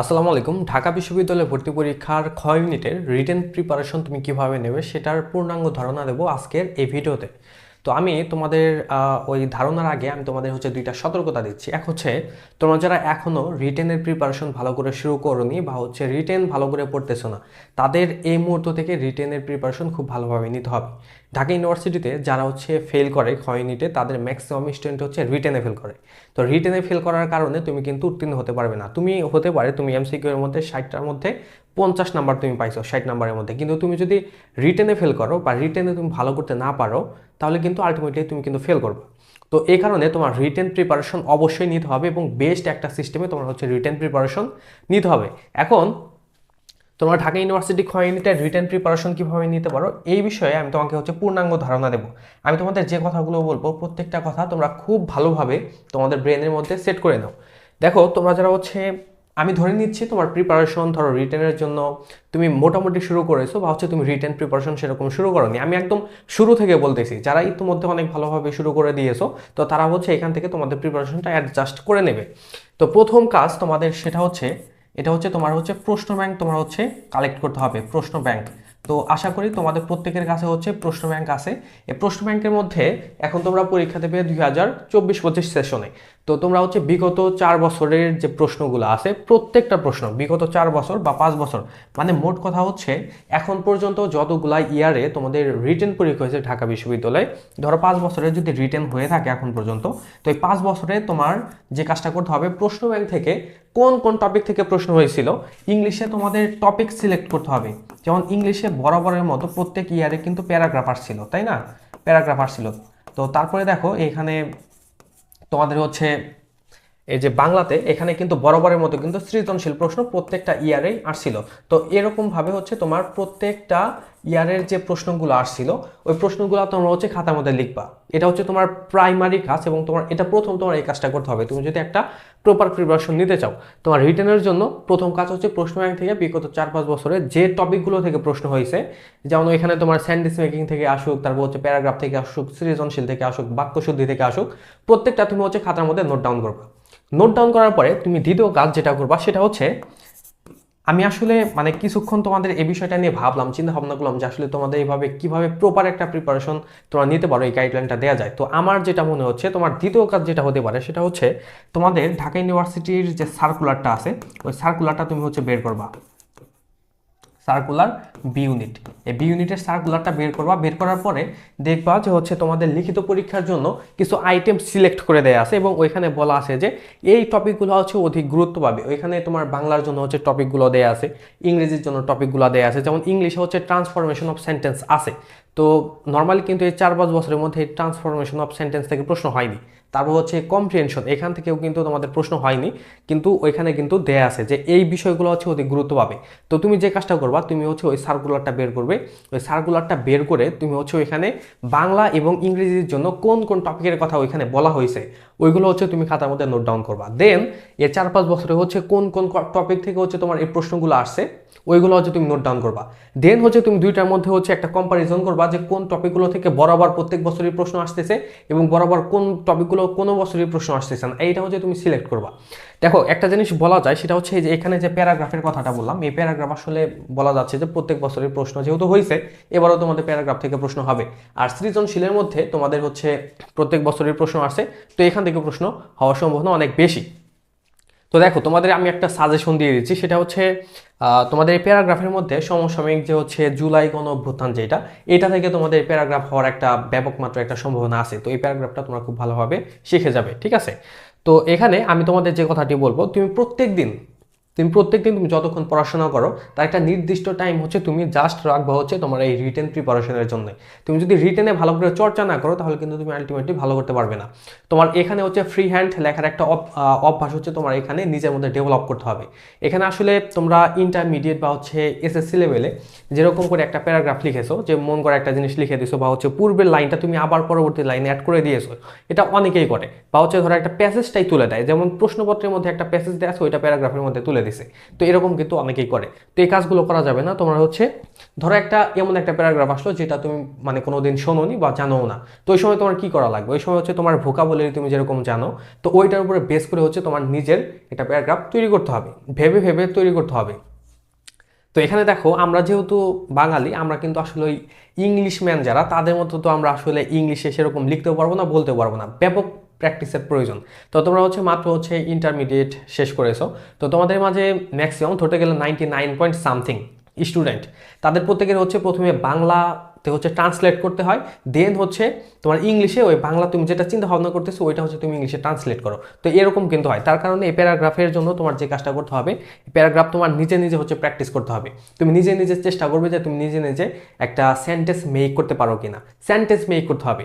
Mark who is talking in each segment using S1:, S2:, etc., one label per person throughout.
S1: আসসালামু আলাইকুম। ঢাকা বিশ্ববিদ্যালয়ে ভর্তি পরীক্ষার ক্ষয় ইউনিটের রিটেন প্রিপারেশন তুমি কীভাবে নেবে সেটার পূর্ণাঙ্গ ধারণা দেবো আজকের এই ভিডিওতে। তো আমি তোমাদের ওই ধারণার আগে আমি তোমাদের হচ্ছে দুইটা সতর্কতা দিচ্ছি। এক হচ্ছে, তোমরা যারা এখনও রিটেনের প্রিপারেশন ভালো করে শুরু করোনি বা হচ্ছে রিটেন ভালো করে পড়তেছো না, তাদের এই মুহূর্ত থেকে রিটেনের প্রিপারেশন খুব ভালোভাবে নিতে হবে। ঢাকা ইউনিভার্সিটিতে যারা হচ্ছে ফেল করে খ ইউনিটে তাদের ম্যাক্সিমাম স্টুডেন্ট হচ্ছে রিটেনে ফেল করে। তো রিটেনে ফেল করার কারণে তুমি কিন্তু উত্তীর্ণ হতে পারবে না। তুমি হতে পারে, তুমি এমসিকিউ এর মধ্যে ষাটটার মধ্যে পঞ্চাশ নাম্বার তুমি পাইছো, ষাট নাম্বারের মধ্যে। কিন্তু তুমি যদি রিটেনে ফেল করো বা রিটেনে তুমি ভালো করতে না পারো, তাহলে কিন্তু আলটিমেটলি তুমি কিন্তু ফেল করবে। তো এই কারণে তোমার রিটেন প্রিপারেশন অবশ্যই নিতে হবে এবং বেস্ট একটা সিস্টেমে তোমার হচ্ছে রিটেন প্রিপারেশন নিতে হবে। এখন, তোমরা ঢাকা ইউনিভার্সিটি খ ইউনিটের রিটেন প্রিপারেশন কীভাবে নিতে পারো, এই বিষয়ে আমি তোমাকে হচ্ছে পূর্ণাঙ্গ ধারণা দেবো। আমি তোমাদের যে কথাগুলো বলব, প্রত্যেকটা কথা তোমরা খুব ভালোভাবে তোমাদের ব্রেনের মধ্যে সেট করে নাও। দেখো, তোমরা যারা হচ্ছে আমি ধরে নিচ্ছি তোমার প্রিপারেশন ধরো রিটেনের জন্য তুমি মোটামুটি শুরু করেছ বা হচ্ছে তুমি রিটেন প্রিপারেশন সেরকম শুরু করোনি। আমি একদম শুরু থেকে বলতেছি, যারা ইতিমধ্যে অনেক ভালোভাবে শুরু করে দিয়েছ, তো তারা হচ্ছে এখান থেকে তোমাদের প্রিপারেশনটা অ্যাডজাস্ট করে নেবে। তো প্রথম কাজ তোমাদের সেটা হচ্ছে, এটা হচ্ছে তোমার হচ্ছে প্রশ্ন ব্যাংক তোমার হচ্ছে কালেক্ট করতে হবে, প্রশ্ন ব্যাংক তো আশা করি তোমাদের প্রত্যেকের কাছে হচ্ছে প্রশ্ন ব্যাংক আছে। এই প্রশ্ন ব্যাংকের মধ্যে এখন তোমরা পরীক্ষা দেবে দুই হাজার চব্বিশ পঁচিশ সেশনে তো তোমরা হচ্ছে বিগত চার বছরের যে প্রশ্নগুলো আছে, প্রত্যেকটা প্রশ্ন, বিগত চার বছর বা পাঁচ বছর মানে মোট কথা হচ্ছে এখন পর্যন্ত যতগুলা ইয়ারে তোমাদের রিটেন পরীক্ষা হয়েছে ঢাকা বিশ্ববিদ্যালয়ে, ধরো পাঁচ বছরের যদি রিটেন হয়ে থাকে এখন পর্যন্ত, তো এই পাঁচ বছরে তোমার যে কাজটা করতে হবে, প্রশ্ন ব্যাংক থেকে কোন কোন টপিক থেকে প্রশ্ন হয়েছিল, ইংলিশে তোমাদের টপিক সিলেক্ট করতে হবে। যেমন ইংলিশে বরাবরের মতো প্রত্যেক ইয়ারে কিন্তু প্যারাগ্রাফ আসছিল, তাই না? প্যারাগ্রাফ আসছিল। তো তারপরে দেখো এখানে তোমাদের হচ্ছে এই যে বাংলাতে এখানে কিন্তু বরাবরের মতো কিন্তু সৃজনশীল প্রশ্ন প্রত্যেকটা ইয়ারেই আসছিল। তো এরকমভাবে হচ্ছে তোমার প্রত্যেকটা ইয়ারের যে প্রশ্নগুলো আসছিল, ওই প্রশ্নগুলো তোমরা হচ্ছে খাতার মধ্যে লিখবা। এটা হচ্ছে তোমার প্রাইমারি কাজ এবং তোমার, এটা প্রথম তোমার এই কাজটা করতে হবে। তুমি যদি একটা প্রপার প্রিপারেশন নিতে চাও, তোমার রিটার্নের জন্য প্রথম কাজ হচ্ছে প্রশ্ন ব্যাংক থেকে বিগত চার পাঁচ বছরে যে টপিকগুলো থেকে প্রশ্ন হয়েছে, যেমন এখানে তোমার স্যান্ডিস মেকিং থেকে আসুক, তারপর হচ্ছে প্যারাগ্রাফ থেকে আসুক, সৃজনশীল থেকে আসুক, বাক্যশুদ্ধি থেকে আসুক, প্রত্যেকটা তুমি হচ্ছে খাতার মধ্যে নোট ডাউন করবা। নোট ডাউন করার পরে তুমি দ্বিতীয় কাজ যেটা করবা সেটা হচ্ছে, আমি আসলে মানে কিছুক্ষণ তোমাদের এই বিষয়টা নিয়ে ভাবলাম চিন্তা ভাবনা করলাম যে আসলে তোমাদের এইভাবে কীভাবে প্রপার একটা প্রিপারেশন তোমরা নিতে পারো এই গাইডলাইনটা দেওয়া যায়। তো আমার যেটা মনে হচ্ছে, তোমার দ্বিতীয় কাজ যেটা হতে পারে সেটা হচ্ছে, তোমাদের ঢাকা ইউনিভার্সিটির যে সার্কুলারটা আছে, ওই সার্কুলারটা তুমি হচ্ছে বের করবা। সার্কুলার বি ইউনিট এই বি ইউনিটের সার্কুলারটা বের করবা। বের করার পরে দেখবা যে হচ্ছে তোমাদের লিখিত পরীক্ষার জন্য কিছু আইটেম সিলেক্ট করে দেওয়া আছে এবং ওইখানে বলা আছে যে এই টপিকগুলো হচ্ছে অধিক গুরুত্ব পাবে। ওইখানে তোমার বাংলার জন্য হচ্ছে টপিকগুলো দেওয়া আছে, ইংরেজির জন্য টপিকগুলো দেওয়া আছে, যেমন ইংলিশে হচ্ছে ট্রান্সফরমেশন অফ সেন্টেন্স আছে। তো নর্মালি কিন্তু এই চার পাঁচ বছরের মধ্যে এই ট্রান্সফরমেশন অফ সেন্টেন্স থেকে প্রশ্ন হয়নি। তারপর হচ্ছে কম্প্রিহেনশন এখান থেকেও কিন্তু তোমাদের প্রশ্ন হয়নি, কিন্তু ওইখানে কিন্তু দেয়া আছে যে এই বিষয়গুলো হচ্ছে অধিক গুরুত্ব পাবে। তো তুমি যে কাজটা করবা, তুমি হচ্ছে ওই সার্কুলারটা বের করবে, ওই সার্কুলারটা বের করে তুমি হচ্ছে ওইখানে বাংলা এবং ইংরেজির জন্য কোন কোন টপিকের কথা ওইখানে বলা হয়েছে, ওইগুলো হচ্ছে তুমি খাতার মধ্যে নোট ডাউন করবা। দেন এর চার পাঁচ বছরে হচ্ছে কোন কোন টপিক থেকে হচ্ছে তোমার এই প্রশ্নগুলো আসছে, ওইগুলো হচ্ছে তুমি নোট ডাউন করবা। দেন হচ্ছে তুমি দুইটার মধ্যে হচ্ছে একটা কম্পারিজন করবা যে কোন টপিকগুলো থেকে বরাবর প্রত্যেক বছরই প্রশ্ন আসতেছে এবং বরাবর কোন টপিকগুলো কোনো বছরের প্রশ্ন আসতেছে না। এইটা হচ্ছে তুমি সিলেক্ট করবা। দেখো, একটা জিনিস বলা যায়, সেটা হচ্ছে যে এখানে যে প্যারাগ্রাফের কথাটা বললাম, এই প্যারাগ্রাফ আসলে বলা যাচ্ছে যে প্রত্যেক বছরের প্রশ্ন যেহেতু হয়েছে এবারও তোমাদের প্যারাগ্রাফ থেকে প্রশ্ন হবে। আর সৃজনশীলের মধ্যে তোমাদের হচ্ছে প্রত্যেক বছরের প্রশ্ন আসে, তো এখান থেকে প্রশ্ন হওয়ার সম্ভাবনা অনেক বেশি। তো দেখো, তোমাদের আমি একটা সাজেশন দিয়ে দিচ্ছি, সেটা হচ্ছে তোমাদের এই প্যারাগ্রাফের মধ্যে সমসাময়িক যে হচ্ছে জুলাই গণ অভ্যুত্থান যেটা, এটা থেকে তোমাদের প্যারাগ্রাফ হওয়ার একটা ব্যাপক মাত্র একটা সম্ভাবনা আছে। তো এই প্যারাগ্রাফটা তোমরা খুব ভালোভাবে শিখে যাবে, ঠিক আছে? তো এখানে আমি তোমাদের যে কথাটি বলব, তুমি প্রত্যেক দিন তুমি প্রত্যেকদিন তুমি যতক্ষণ পড়াশোনা করো, তার একটা নির্দিষ্ট টাইম হচ্ছে তুমি জাস্ট রাখবা হচ্ছে তোমার এই রিটেন প্রিপারেশনের জন্য তুমি যদি রিটেনে ভালো করে চর্চা না করো, তাহলে কিন্তু তুমি আলটিমেটলি ভালো করতে পারবে না। তোমার এখানে হচ্ছে ফ্রি হ্যান্ড লেখার একটা অভ- অভ্যাস হচ্ছে তোমার এখানে নিজের মধ্যে ডেভেলপ করতে হবে। এখানে আসলে তোমরা ইন্টারমিডিয়েট বা হচ্ছে এসএসসি লেভেলে যেরকম করে একটা প্যারাগ্রাফ লিখেছো, যে মন করে একটা জিনিস লিখে দিছো বা হচ্ছে পূর্বের লাইনটা তুমি আবার পরবর্তী লাইনে অ্যাড করে দিয়েছ, এটা অনেকেই করে। বা হচ্ছে ধরো একটা প্যাসেজটাই তুলে দেয়। যেমন প্রশ্নপত্রের মধ্যে একটা প্যাসেজ দেওয়া আছে, ওইটা প্যারাগ্রাফের মধ্যে তুলে দিছে। তো এরকম কিন্তু অনেকেই করে। তো এই কাজগুলো করা যাবে না। তোমার হচ্ছে, ধরো একটা এমন একটা প্যারাগ্রাফ আসলো যেটা তুমি মানে কোনোদিন শোনোনি বা জানোও না। তো ওই সময় তোমার কি করা লাগবে? ওই সময় হচ্ছে তোমার ভোকাবুলারি তুমি যেরকম জানো, তো ওইটার উপরে বেস করে হচ্ছে তোমার নিজের একটা প্যারাগ্রাফ তৈরি করতে হবে। ভেবে ভেবে তৈরি করতে হবে। তো এখানে দেখো, আমরা যেহেতু বাঙালি, আমরা কিন্তু আসলে ওই ইংলিশ ম্যান যারা, তাদের মতো তো আমরা আসলে ইংলিশে সেরকম লিখতেও পারব না, বলতেও পারব না। ব্যাপক প্র্যাকটিসের প্রয়োজন। তো তোমরা হচ্ছে মাত্র হচ্ছে ইন্টারমিডিয়েট শেষ করেছ। তো তোমাদের মাঝে ম্যাক্সিমাম ধরতে গেলে ninety nine point something student তাদের প্রত্যেকের হচ্ছে প্রথমে বাংলাতে হচ্ছে ট্রান্সলেট করতে হয় দেন হচ্ছে তোমার ইংলিশে ওই বাংলা তুমি যেটা চিন্তা ভাবনা করতেছো, ওইটা হচ্ছে তুমি ইংলিশে ট্রান্সলেট করো। তো এরকম কিন্তু হয়। তার কারণে এই প্যারাগ্রাফের জন্য তোমার যে কাজটা করতে হবে প্যারাগ্রাফ তোমার নিজে নিজে হচ্ছে প্র্যাকটিস করতে হবে। তুমি নিজে নিজে চেষ্টা করবে যে তুমি নিজে নিজে একটা সেন্টেন্স মেক করতে পারো কি না সেন্টেন্স মেক করতে হবে।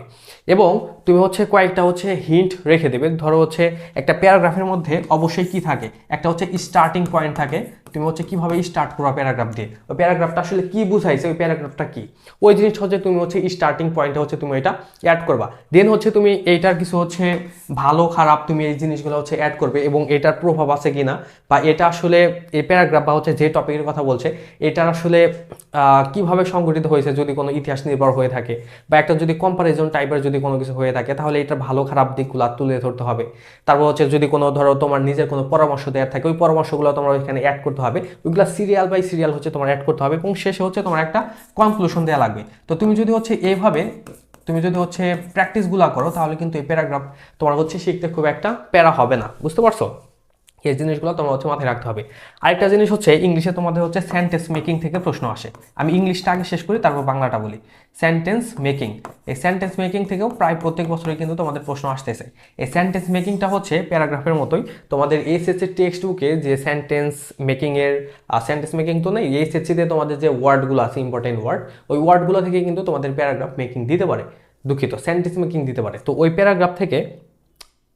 S1: এবং তুমি হচ্ছে কয়েকটা হচ্ছে হিন্ট রেখে দেবে। ধরো হচ্ছে একটা প্যারাগ্রাফের মধ্যে অবশ্যই কি থাকে? একটা হচ্ছে স্টার্টিং পয়েন্ট থাকে। তুমি হচ্ছে কীভাবে স্টার্ট করো প্যারাগ্রাফ দিয়ে? ওই প্যারাগ্রাফটা আসলে কি বুঝাইছে? ওই প্যারাগ্রাফটা কি? ওই জিনিসটা হচ্ছে তুমি হচ্ছে স্টার্টিং পয়েন্টে হচ্ছে তুমি এটা অ্যাড করবা। দেন হচ্ছে তুমি এইটার কিছু হচ্ছে ভালো, খারাপ তুমি এই জিনিসগুলো হচ্ছে অ্যাড করবে এবং এটার প্রভাব আছে কিনা বা এটা আসলে এই প্যারাগ্রাফ বা হচ্ছে যে টপিকের কথা বলছে, এটার আসলে কীভাবে সংগঠিত হয়েছে যদি কোনো ইতিহাস নির্ভর হয়ে থাকে? বা একটা যদি কম্পারিজন টাইপের যদি কোনো কিছু হয়ে থাকে, তাহলে এটার ভালো, খারাপ দিকগুলো তুলে ধরতে হবে। তারপর হচ্ছে যদি কোনো ধরো তোমার নিজের কোনো পরামর্শ দেওয়ার থাকে, ওই পরামর্শগুলো তোমার এখানে অ্যাড করতে হবে, ওইগুলো সিরিয়াল বাই সিরিয়াল হচ্ছে তোমার অ্যাড করতে হবে এবং শেষে হচ্ছে তোমার একটা কনক্লুশন দেওয়া লাগবে। তো তুমি যদি হচ্ছে এইভাবে, তুমি যদি হচ্ছে প্র্যাকটিসগুলো করো, তাহলে কিন্তু এই প্যারাগ্রাফ তোমার হচ্ছে শিখতে খুব একটা প্যারা হবে না। বুঝতে পারছ? এই জিনিসগুলো তোমার হচ্ছে মাথায় রাখতে হবে। আরেকটা জিনিস হচ্ছে, ইংলিশে তোমাদের হচ্ছে সেন্টেন্স মেকিং থেকে প্রশ্ন আসে। আমি ইংলিশটা আগে শেষ করি, তারপর বাংলাটা বলি। সেন্টেন্স মেকিং এই সেন্টেন্স মেকিং থেকেও প্রায় প্রত্যেক বছরে কিন্তু তোমাদের প্রশ্ন আসতেছে। এই সেন্টেন্স মেকিংটা হচ্ছে প্যারাগ্রাফের মতোই। তোমাদের এসএসসি টেক্সট বুকে যে সেন্টেন্স মেকিংয়ের সেন্টেন্স মেকিং তো নেই এইচএসসিতে তোমাদের যে ওয়ার্ডগুলো আছে ইম্পর্টেন্ট ওয়ার্ড ওই ওয়ার্ডগুলো থেকে কিন্তু তোমাদের প্যারাগ্রাফ মেকিং দিতে পারে। দুঃখিত সেন্টেন্স মেকিং দিতে পারে। তো ওই প্যারাগ্রাফ থেকে,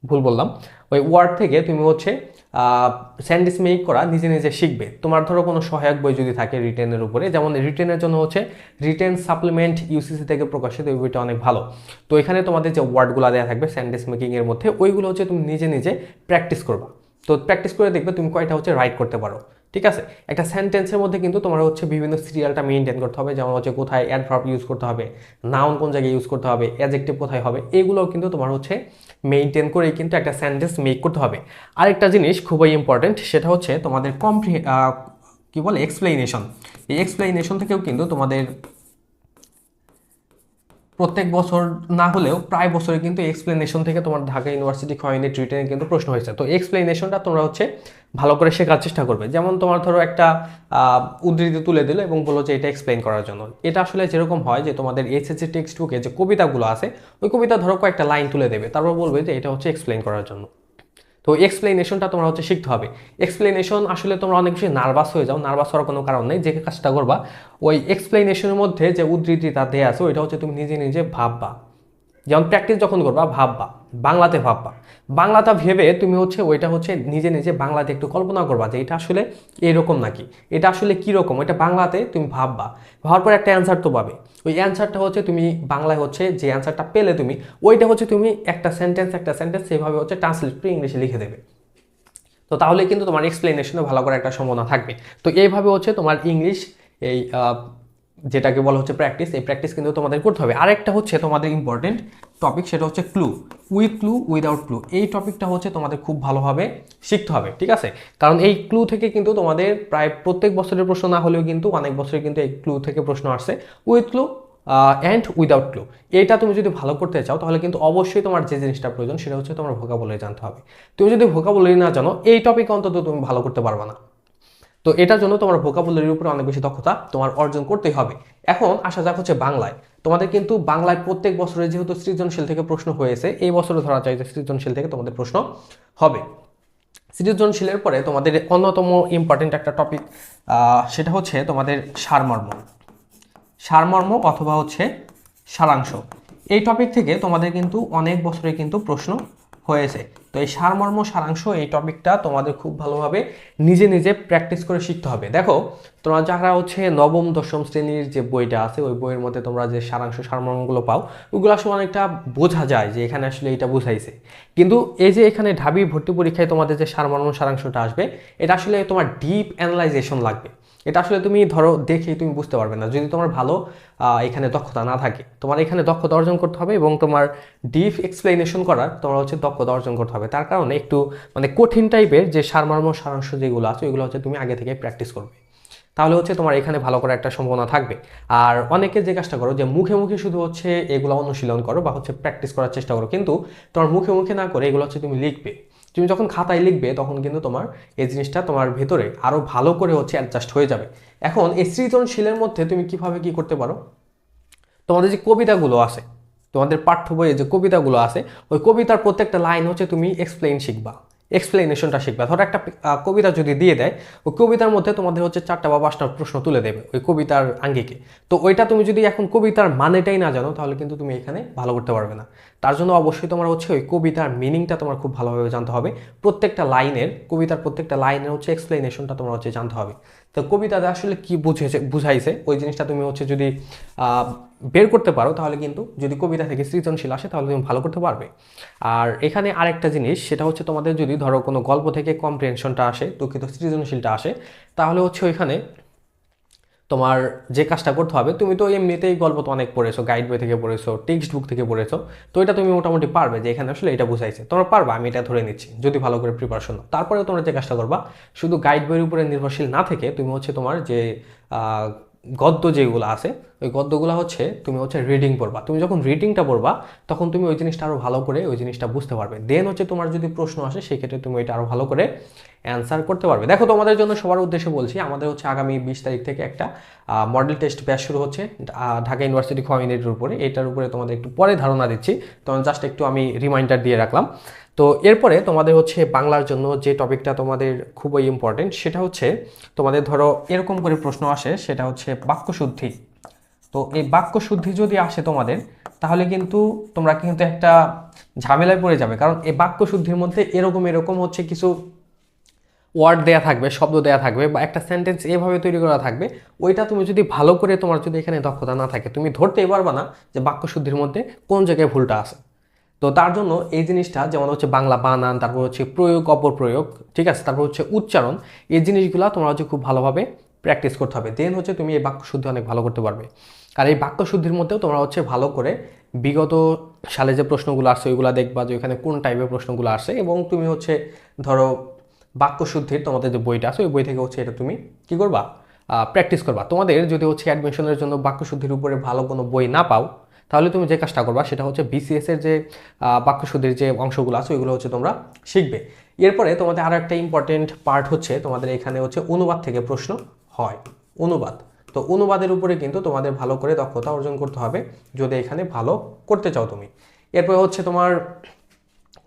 S1: ভুল বললাম, ওই ওয়ার্ড থেকে তুমি হচ্ছে স্যান্ডেস মেক করা, নিজে নিজে শিখবে। তোমার ধরো কোনো সহায়ক বই যদি থাকে রিটেনের উপরে, যেমন রিটেনের জন্য হচ্ছে রিটেন সাপ্লিমেন্ট ইউসিসি থেকে প্রকাশিত ওই বইটা অনেক ভালো। তো এখানে তোমাদের যে ওয়ার্ডগুলো দেওয়া থাকবে স্যান্ডিস মেকিংয়ের মধ্যে, ওইগুলো হচ্ছে তুমি নিজে নিজে প্র্যাকটিস করবা। তো প্র্যাকটিস করে দেখবে তুমি কয়টা হচ্ছে রাইট করতে পারো। ঠিক আছে? একটা সেন্টেন্সের মধ্যে কিন্তু তোমার হচ্ছে বিভিন্ন সিরিয়ালটা মেনটেন করতে হবে। যেমন হচ্ছে কোথায় অ্যাডভার্ব ইউজ করতে হবে নাউন কোন জায়গায় ইউজ করতে হবে অ্যাজেক্টিভ কোথায় হবে, এগুলোও কিন্তু তোমার হচ্ছে মেনটেন করেই কিন্তু একটা সেন্টেন্স মেক করতে হবে। আরেকটা জিনিস খুবই ইম্পর্টেন্ট সেটা হচ্ছে তোমাদের কম্প্রি কি বলে? এক্সপ্লেনেশন এই এক্সপ্লেনেশন থেকেও কিন্তু তোমাদের প্রত্যেক বছর না হলেও প্রায় বছরে কিন্তু এক্সপ্লেনেশন থেকে তোমার ঢাকা ইউনিভার্সিটি খয়নি রিটেনে কিন্তু প্রশ্ন হয়েছে। তো এক্সপ্লেনেশনটা তোমরা হচ্ছে ভালো করে শেখার চেষ্টা করবে। যেমন তোমার ধরো একটা উদ্ধৃতি তুলে দিল এবং বলো যে এটা এক্সপ্লেন করার জন্য। এটা আসলে যেরকম হয় যে তোমাদের এসএসসি টেক্সট বুকে যে কবিতাগুলো আছে, ওই কবিতা ধরো কয়েকটা লাইন তুলে দেবে। তারপর বলবে যে এটা হচ্ছে এক্সপ্লেন করার জন্য। তো এক্সপ্লেনেশনটা তোমরা হচ্ছে শিখতে হবে। এক্সপ্লেনেশন আসলে তোমরা অনেক বেশি নার্ভাস হয়ে যাও নার্ভাস হওয়ার কোনো কারণ নেই, যে কাজটা করবা, ওই এক্সপ্লেনেশনের মধ্যে যে উদ্ধৃতিটা দেয়া আছে, ওইটা হচ্ছে তুমি নিজে নিজে ভাববা। যেমন প্র্যাকটিস যখন করবা, ভাববা, বাংলাতে ভাববা। বাংলাটা ভেবে তুমি হচ্ছে ওইটা হচ্ছে নিজে নিজে বাংলাতে একটু কল্পনা করবা যে এটা আসলে এরকম নাকি, এটা আসলে কীরকম, ওইটা বাংলাতে তুমি ভাববা। ভাবার পর একটা অ্যান্সার তো পাবে। ওই অ্যান্সারটা হচ্ছে তুমি বাংলায় হচ্ছে যে অ্যান্সারটা পেলে তুমি, ওইটা হচ্ছে তুমি একটা সেন্টেন্স একটা সেন্টেন্স সেভাবে হচ্ছে ট্রান্সলেট করে ইংলিশে লিখে দেবে। তো তাহলে কিন্তু তোমার এক্সপ্লেনেশনে ভালো করে একটা সম্ভাবনা থাকবে। তো এইভাবে হচ্ছে তোমার ইংলিশ এই যেটাকে বলা হচ্ছে প্র্যাকটিস এই প্র্যাকটিস কিন্তু তোমাদের করতে হবে। আরেকটা হচ্ছে তোমাদের ইম্পর্টেন্ট টপিক সেটা হচ্ছে clue with clue without clue এই টপিকটা হচ্ছে তোমাদের খুব ভালোভাবে শিখতে হবে, ঠিক আছে? কারণ এই ক্লু থেকে কিন্তু তোমাদের প্রায় প্রত্যেক বছরের প্রশ্ন না হলেও কিন্তু অনেক বছরে কিন্তু এই ক্লু থেকে প্রশ্ন আসছে with clue and without clue এটা তুমি যদি ভালো করতে চাও, তাহলে কিন্তু অবশ্যই তোমার যে জিনিসটা প্রয়োজন, সেটা হচ্ছে তোমার ভোকাবুলারি জানতে হবে। তুমি যদি ভোকাবুলারি না জানো, এই টপিক অন্তত তুমি ভালো করতে পারবে না। তো এটার জন্য তোমার ভোকাবুলারির উপরে অনেক বেশি দক্ষতা তোমার অর্জন করতেই হবে। এখন আসা যাক হচ্ছে বাংলায়। তোমাদের কিন্তু বাংলায় প্রত্যেক বছরে যেহেতু সৃজনশীল থেকে প্রশ্ন হয়েছে, এই বছরে ধরা যায় যে সৃজনশীল থেকে তোমাদের প্রশ্ন হবে। সৃজনশীলের পরে তোমাদের অন্যতম ইম্পর্টেন্ট একটা টপিক সেটা হচ্ছে তোমাদের সারমর্ম। সারমর্ম অথবা হচ্ছে সারাংশ। এই টপিক থেকে তোমাদের কিন্তু অনেক বছরে কিন্তু প্রশ্ন হয়েছে। তো এই সারমর্ম, সারাংশ এই টপিকটা তোমাদের খুব ভালোভাবে নিজে নিজে প্র্যাকটিস করে শিখতে হবে। দেখো, তোমরা যারা হচ্ছে নবম, দশম শ্রেণির যে বইটা আছে, ওই বইয়ের মধ্যে তোমরা যে সারাংশ, সারমর্মগুলো পাও, ওগুলো আসলে অনেকটা বোঝা যায় যে এখানে আসলে এটা বোঝাইছে। কিন্তু এই যে এখানে ঢাবি ভর্তি পরীক্ষায় তোমাদের যে সারমর্ম, সারাংশটা আসবে, এটা আসলে তোমার ডিপ অ্যানালাইজেশন লাগবে। এটা আসলে তুমি ধরো দেখে তুমি বুঝতে পারবে না। যদি তোমার ভালো এখানে দক্ষতা না থাকে, তোমার এখানে দক্ষতা অর্জন করতে হবে এবং তোমার ডিপ এক্সপ্লেনেশন করার তোমার হচ্ছে দক্ষতা অর্জন করতে হবে। তার কারণে একটু মানে কঠিন টাইপের যে সারমর্ম, সারাংশ যেগুলো আছে, ওইগুলো হচ্ছে তুমি আগে থেকে প্র্যাকটিস করবে। তাহলে হচ্ছে তোমার এখানে ভালো করার একটা সম্ভাবনা থাকবে। আর অনেকে যে কাজটা করো যে মুখে মুখে শুধু হচ্ছে এগুলো অনুশীলন করো বা হচ্ছে প্র্যাকটিস করার চেষ্টা করো, কিন্তু তোমার মুখে মুখে না করে এগুলো হচ্ছে তুমি লিখবে। তুমি যখন খাতায় লিখবে, তখন কিন্তু তোমার এই জিনিসটা তোমার ভেতরে আরও ভালো করে হচ্ছে অ্যাডজাস্ট হয়ে যাবে। এখন এই সৃজনশীলের মধ্যে তুমি কীভাবে কি করতে পারো? তোমাদের যে কবিতাগুলো আছে, তোমাদের পাঠ্য বইয়ে যে কবিতাগুলো আছে, ওই কবিতার প্রত্যেকটা লাইন হচ্ছে তুমি এক্সপ্লেইন শিখবা। এক্সপ্লেনেশনটা শিখবে। ধরো একটা কবিতা যদি দিয়ে দেয়, ওই কবিতার মধ্যে তোমাদের হচ্ছে চারটা বা পাঁচটা প্রশ্ন তুলে দেবে ওই কবিতার আঙ্গিকে। তো ওইটা তুমি যদি এখন কবিতার মানেটাই না জানো, তাহলে কিন্তু তুমি এখানে ভালো করতে পারবে না। তার জন্য অবশ্যই তোমার হচ্ছে ওই কবিতার মিনিংটা তোমার খুব ভালোভাবে জানতে হবে। প্রত্যেকটা লাইনের, কবিতার প্রত্যেকটা লাইনের হচ্ছে এক্সপ্লেনেশনটা তোমার হচ্ছে জানতে হবে। তো কবিতাতে আসলে কি বুঝেছে, বুঝাইছে, ওই জিনিসটা তুমি হচ্ছে যদি বের করতে পারো, তাহলে কিন্তু যদি কবিতা থেকে সৃজনশীল আসে, তাহলে তুমি ভালো করতে পারবে। আর এখানে আরেকটা জিনিস, সেটা হচ্ছে তোমাদের যদি ধরো কোনো গল্প থেকে কম্প্রিহেনশনটা আসে, দুঃখিত সৃজনশীলটা আসে, তাহলে হচ্ছে ওইখানে তোমার যে কাজটা করতে হবে, তুমি তো এমনিতেই গল্প তো অনেক পড়েছো গাইড বই থেকে পড়েছো টেক্সট বুক থেকে পড়েছো, তো এটা তুমি মোটামুটি পারবে যে এখানে আসলে এটা বুঝাইছে। তোমরা পারবা, আমি এটা ধরে নিচ্ছি, যদি ভালো করে প্রিপারেশন তারপরে তোমরা যে কাজটা করবা, শুধু গাইড বইয়ের উপরে নির্ভরশীল না থেকে তুমি হচ্ছে তোমার যে গদ্য যেগুলো আছে, ওই গদ্যগুলো হচ্ছে তুমি হচ্ছে রিডিং পড়বা। তুমি যখন রিডিংটা পড়বা, তখন তুমি ওই জিনিসটা আরও ভালো করে ওই জিনিসটা বুঝতে পারবে। দেন হচ্ছে তোমার যদি প্রশ্ন আসে, সেক্ষেত্রে তুমি এটা আরও ভালো করে অ্যান্সার করতে পারবে। দেখো, তোমাদের জন্য সবার উদ্দেশ্যে বলছি, আমাদের হচ্ছে আগামী বিশ তারিখ থেকে একটা মডেল টেস্ট ব্যাচ শুরু হচ্ছে ঢাকা ইউনিভার্সিটি কোঅর্ডিনেটের উপরে। এটার উপরে তোমাদের একটু পরে ধারণা দিচ্ছি। তখন জাস্ট একটু আমি রিমাইন্ডার দিয়ে রাখলাম। তো এরপরে তোমাদের হচ্ছে বাংলার জন্য যে টপিকটা তোমাদের খুবই ইম্পর্টেন্ট সেটা হচ্ছে তোমাদের ধরো এরকম করে প্রশ্ন আসে, সেটা হচ্ছে বাক্যশুদ্ধি। তো এই বাক্যশুদ্ধি যদি আসে তোমাদের, তাহলে কিন্তু তোমরা কিন্তু একটা ঝামেলায় পড়ে যাবে। কারণ এই বাক্যশুদ্ধির মধ্যে এরকম এরকম হচ্ছে কিছু ওয়ার্ড দেয়া থাকবে, শব্দ দেয়া থাকবে বা একটা সেন্টেন্স এভাবে তৈরি করা থাকবে, ওইটা তুমি যদি ভালো করে তোমার যদি এখানে দক্ষতা না থাকে, তুমি ধরতেই পারবা না যে বাক্যশুদ্ধির মধ্যে কোন জায়গায় ভুলটা আছে। তো তার জন্য এই জিনিসটা যেমন হচ্ছে বাংলা বানান, তারপর হচ্ছে প্রয়োগ অপপ্রয়োগ ঠিক আছে? তারপর হচ্ছে উচ্চারণ, এই জিনিসগুলো তোমরা হচ্ছে খুব ভালোভাবে প্র্যাকটিস করতে হবে। দেন হচ্ছে তুমি এই বাক্যশুদ্ধি অনেক ভালো করতে পারবে। আর এই বাক্যশুদ্ধির মধ্যেও তোমরা হচ্ছে ভালো করে বিগত সালে যে প্রশ্নগুলো আসছে, ওইগুলো দেখবা যে ওইখানে কোন টাইপের প্রশ্নগুলো আসছে এবং তুমি হচ্ছে ধরো বাক্যশুদ্ধির তোমাদের যে বইটা আছে, ওই বই থেকে হচ্ছে এটা তুমি কি করবা? প্র্যাকটিস করবা। তোমাদের যদি হচ্ছে অ্যাডমিশনের জন্য বাক্যশুদ্ধির উপরে ভালো কোনো বই না পাও তাহলে তুমি যে কাজটা করবা সেটা হচ্ছে বিসিএস এর যে বাক্যশুদ্ধির যে অংশগুলো আছে, ওইগুলো হচ্ছে তোমরা শিখবে। এরপরে তোমাদের আরও একটা ইম্পর্টেন্ট পার্ট হচ্ছে, তোমাদের এখানে হচ্ছে অনুবাদ থেকে প্রশ্ন হয়। অনুবাদ। তো অনুবাদের উপরে কিন্তু তোমাদের ভালো করে দক্ষতা অর্জন করতে হবে, যদি এখানে ভালো করতে চাও তুমি। এরপরে হচ্ছে তোমার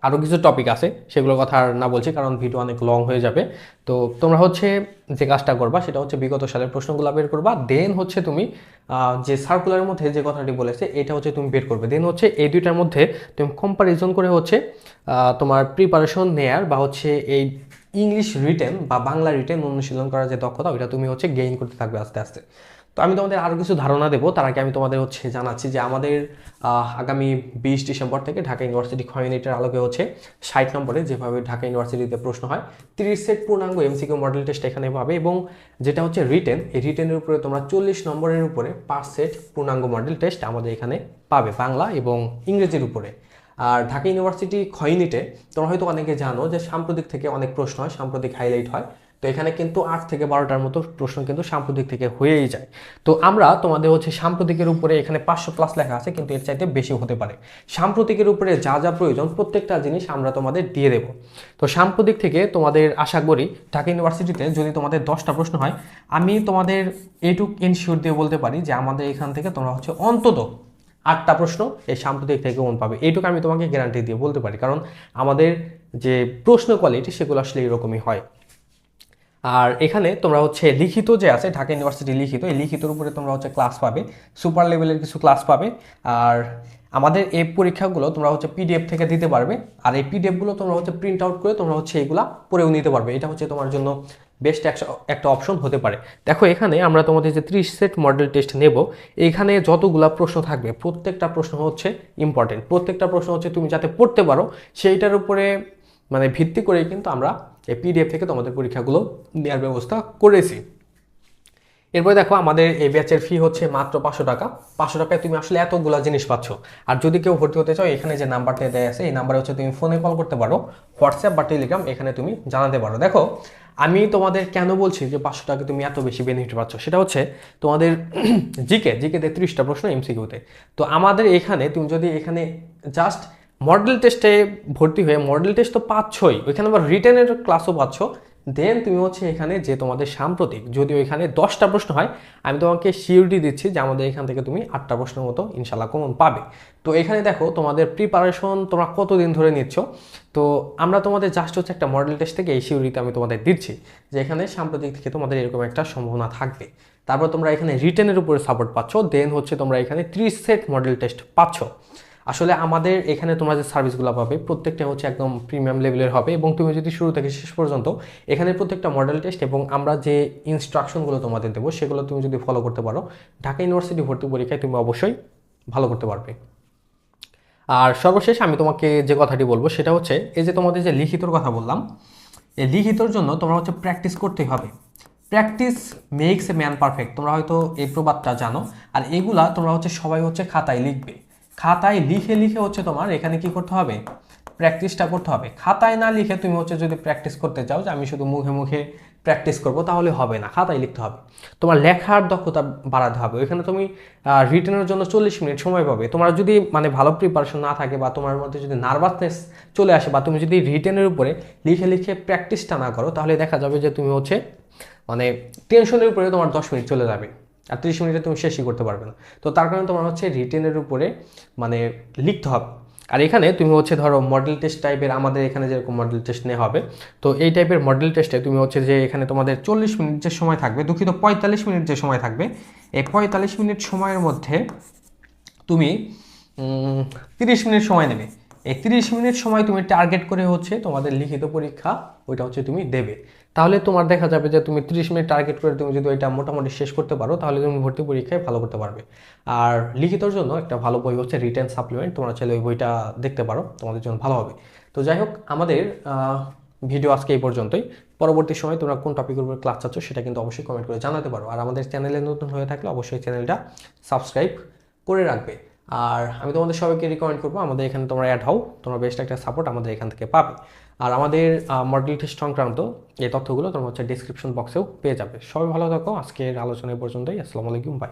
S1: আরও কিছু টপিক আছে, সেগুলোর কথা আর না বলছি কারণ ভিডিও অনেক লং হয়ে যাবে। তো তোমরা হচ্ছে যে কাজটা করবা সেটা হচ্ছে বিগত সালের প্রশ্নগুলো বের করবা দেন হচ্ছে তুমি যে সার্কুলারের মধ্যে যে কথাটি বলেছে, এটা হচ্ছে তুমি বের করবে। দেন হচ্ছে এই দুইটার মধ্যে তুমি কম্পারিজন করে হচ্ছে তোমার প্রিপারেশন নেয়ার বা হচ্ছে এই ইংলিশ রিটেন বা বাংলা রিটেন অনুশীলন করার যে দক্ষতা, ওইটা তুমি হচ্ছে গেইন করতে থাকবে আস্তে আস্তে। তো আমি তোমাদের আরও কিছু ধারণা দেবো। তার আগে আমি তোমাদের হচ্ছে জানাচ্ছি যে আমাদের আগামী বিশ ডিসেম্বর থেকে ঢাকা ইউনিভার্সিটি কমিউনিটির আলোকে হচ্ছে ষাট নম্বরে যেভাবে ঢাকা ইউনিভার্সিটিতে প্রশ্ন হয়, তিরিশ সেট পূর্ণাঙ্গ এমসিকিউ মডেল টেস্ট এখানে পাবে এবং যেটা হচ্ছে রিটেন, এই রিটেনের উপরে তোমরা চল্লিশ নম্বরের উপরে পাঁচ সেট পূর্ণাঙ্গ মডেল টেস্ট আমাদের এখানে পাবে বাংলা এবং ইংরেজির উপরে। আর ঢাকা ইউনিভার্সিটি খয়নিটে তোমরা হয়তো অনেকে জানো যে সাম্প্রতিক থেকে অনেক প্রশ্ন হয়, সাম্প্রতিক হাইলাইট হয়। তো এখানে কিন্তু আট থেকে বারোটার মতো প্রশ্ন কিন্তু সাম্প্রতিক থেকে হয়েই যায়। তো আমরা তোমাদের হচ্ছে সাম্প্রতিকের উপরে এখানে পাঁচশো প্লাস লেখা আছে, কিন্তু এর চাইতে বেশি হতে পারে। সাম্প্রতিকের উপরে যা যা প্রয়োজন প্রত্যেকটা জিনিস আমরা তোমাদের দিয়ে দেব। তো সাম্প্রতিক থেকে তোমাদের আশা করি ঢাকা ইউনিভার্সিটিতে যদি তোমাদের দশটা প্রশ্ন হয়, আমি তোমাদের এটুক ইনশিওর দিয়ে বলতে পারি যে আমাদের এখান থেকে তোমরা হচ্ছে অন্তত আটটা প্রশ্ন এই সাম্প্রতিক থেকে মন পাবে। এইটুকু আমি তোমাকে গ্যারান্টি দিয়ে বলতে পারি, কারণ আমাদের যে প্রশ্ন কোয়ালিটি সেগুলো আসলে এরকমই হয়। আর এখানে তোমরা হচ্ছে লিখিত যে আছে, ঢাকা ইউনিভার্সিটি লিখিত, এই লিখিতর উপরে তোমরা হচ্ছে ক্লাস পাবে। সুপার লেভেলের কিছু ক্লাস পাবে। আর আমাদের এই পরীক্ষাগুলো তোমরা হচ্ছে পিডিএফ থেকে দিতে পারবে। আর এই পিডিএফগুলো তোমরা হচ্ছে প্রিন্ট আউট করে তোমরা হচ্ছে এগুলা পড়েও নিতে পারবে। এটা হচ্ছে তোমার জন্য বেস্ট একটা অপশন হতে পারে। দেখো, এখানে আমরা তোমাদের যে ত্রিশ সেট মডেল টেস্ট নেব, এখানে যতগুলা প্রশ্ন থাকবে, প্রত্যেকটা প্রশ্ন হচ্ছে ইম্পর্টেন্ট প্রত্যেকটা প্রশ্ন হচ্ছে তুমি যাতে পড়তে পারো, সেইটার উপরে মানে ভিত্তি করেই কিন্তু আমরা এই পিডিএফ থেকে তোমাদের পরীক্ষাগুলো নেওয়ার ব্যবস্থা করেছি। এরপরে দেখো, আমাদের এই ব্যাচের ফি হচ্ছে মাত্র পাঁচশো টাকা। পাঁচশো টাকায় তুমি আসলে এতগুলো জিনিস পাচ্ছ। আর যদি কেউ ভর্তি হতে চাও, এখানে যে নাম্বারটা দেওয়া আছে, এই নাম্বারে হচ্ছে তুমি ফোনে কল করতে পারো হোয়াটসঅ্যাপ বা টেলিগ্রাম এখানে তুমি জানাতে পারো। দেখো, আমি তোমাদের কেন বলছি যে পাঁচশো টাকা তুমি এত বেশি বেনিফিট পাচ্ছ? সেটা হচ্ছে তোমাদের জিকে, জিকেতে ত্রিশটা প্রশ্ন এমসিকিউতে তো। আমাদের এখানে, তুমি যদি এখানে জাস্ট মডেল টেস্টে ভর্তি হয়ে মডেল টেস্ট তো পাচ্ছই, ওইখানে আবার রিটেনের ক্লাসও পাচ্ছ। দেন তুমি হচ্ছে এখানে যে তোমাদের সাম্প্রতিক, যদি ওইখানে দশটা প্রশ্ন হয়, আমি তোমাকে সিউরিটি দিচ্ছি যে আমাদের এখান থেকে তুমি আটটা প্রশ্নের মতো ইনশাল্লাহ কমন পাবে। তো এখানে দেখো তোমাদের প্রিপারেশন তোমরা কতদিন ধরে নিচ্ছ? তো আমরা তোমাদের জাস্ট হচ্ছে একটা মডেল টেস্ট থেকে এই সিউরিটি আমি তোমাদের দিচ্ছি, যে এখানে সাম্প্রতিক থেকে তোমাদের এরকম একটা সম্ভাবনা থাকবে। তারপর তোমরা এখানে রিটেনের উপরে সাপোর্ট পাচ্ছ দেন হচ্ছে তোমরা এখানে ত্রিশ সেট মডেল টেস্ট পাচ্ছ। আসলে আমাদের এখানে তোমরা যে সার্ভিসগুলো পাবে, প্রত্যেকটা হচ্ছে একদম প্রিমিয়াম লেভেলের হবে এবং তুমি যদি শুরু থেকে শেষ পর্যন্ত এখানে প্রত্যেকটা মডেল টেস্ট এবং আমরা যে ইনস্ট্রাকশনগুলো তোমাদের দেবো, সেগুলো তুমি যদি ফলো করতে পারো, ঢাকা ইউনিভার্সিটি ভর্তি পরীক্ষায় তুমি অবশ্যই ভালো করতে পারবে। আর সর্বশেষ আমি তোমাকে যে কথাটি বলব, সেটা হচ্ছে এই যে তোমাদের যে লিখিতর কথা বললাম, এই লিখিতর জন্য তোমরা হচ্ছে প্র্যাকটিস করতেই হবে। Practice makes a man perfect তোমরা হয়তো এই প্রবাদটা জানো, আর এগুলা তোমরা হচ্ছে সবাই হচ্ছে খাতায় লিখবে। খাতায় লিখে লিখে হচ্ছে তোমার এখানে কি করতে হবে? প্র্যাকটিসটা করতে হবে। খাতায় না লিখে তুমি হচ্ছে যদি প্র্যাকটিস করতে চাও যে আমি শুধু মুখে মুখে প্র্যাকটিস করব, তাহলে হবে না। খাতায় লিখতে হবে। তোমার লেখার দক্ষতা বাড়াতে হবে। ওইখানে তুমি রিটার্নের জন্য চল্লিশ মিনিট সময় পাবে। তোমার যদি মানে ভালো প্রিপারেশন না থাকে বা তোমার মধ্যে যদি নার্ভাসনেস চলে আসে বা তুমি যদি রিটার্নের উপরে লিখে লিখে প্র্যাকটিসটা না করো, তাহলে দেখা যাবে যে তুমি হচ্ছে মানে টেনশনের উপরে তোমার দশ মিনিট চলে যাবে। আর তিরিশ মিনিটে তুমি শেষই করতে পারবে না। তো তার কারণে তোমার হচ্ছে রিটেনের উপরে মানে লিখতে হবে। আর এখানে তুমি হচ্ছে ধরো মডেল টেস্ট টাইপের আমাদের এখানে যেরকম মডেল টেস্ট নেওয়া হবে, তো এই টাইপের মডেল টেস্টে তুমি হচ্ছে যে এখানে তোমাদের চল্লিশ মিনিট যে সময় থাকবে, দুঃখিত পঁয়তাল্লিশ মিনিট যে সময় থাকবে, এই পঁয়তাল্লিশ মিনিট সময়ের মধ্যে তুমি তিরিশ মিনিট সময় নেবে। এই তিরিশ মিনিট সময় তুমি টার্গেট করে হচ্ছে তোমাদের লিখিত পরীক্ষা ওইটা হচ্ছে তুমি দেবে। তাহলে তোমার দেখা যাবে যে তুমি তিরিশ মিনিট টার্গেট করে তুমি যদি ওইটা মোটামুটি শেষ করতে পারো, তাহলে তুমি ভর্তি পরীক্ষায় ভালো করতে পারবে। আর লিখিতর জন্য একটা ভালো বই হচ্ছে রিটেন সাপ্লিমেন্ট তোমরা চাইলে ওই বইটা দেখতে পারো, তোমাদের জন্য ভালো হবে। তো যাই হোক, আমাদের ভিডিও আজকে এই পর্যন্তই। পরবর্তী সময় তোমরা কোন টপিকের উপর ক্লাস চাচ্ছ সেটা কিন্তু অবশ্যই কমেন্ট করে জানাতে পারো। আর আমাদের চ্যানেলে নতুন হয়ে থাকলে অবশ্যই চ্যানেলটা সাবস্ক্রাইব করে রাখবে। আর আমি তোমাদের সবাইকে রিকমেন্ড করব, আমাদের এখানে তোমরা অ্যাড হও, তোমরা বেস্ট একটা সাপোর্ট আমাদের এখান থেকে পাবে। আর আমাদের মডেল টেস্ট সংক্রান্ত এই তথ্যগুলো তোমরা হচ্ছে ডিসক্রিপশন বক্সেও পেয়ে যাবে। সবাই ভালো থাকো, আজকের আলোচনা পর্যন্তই। আসসালামু আলাইকুম বাই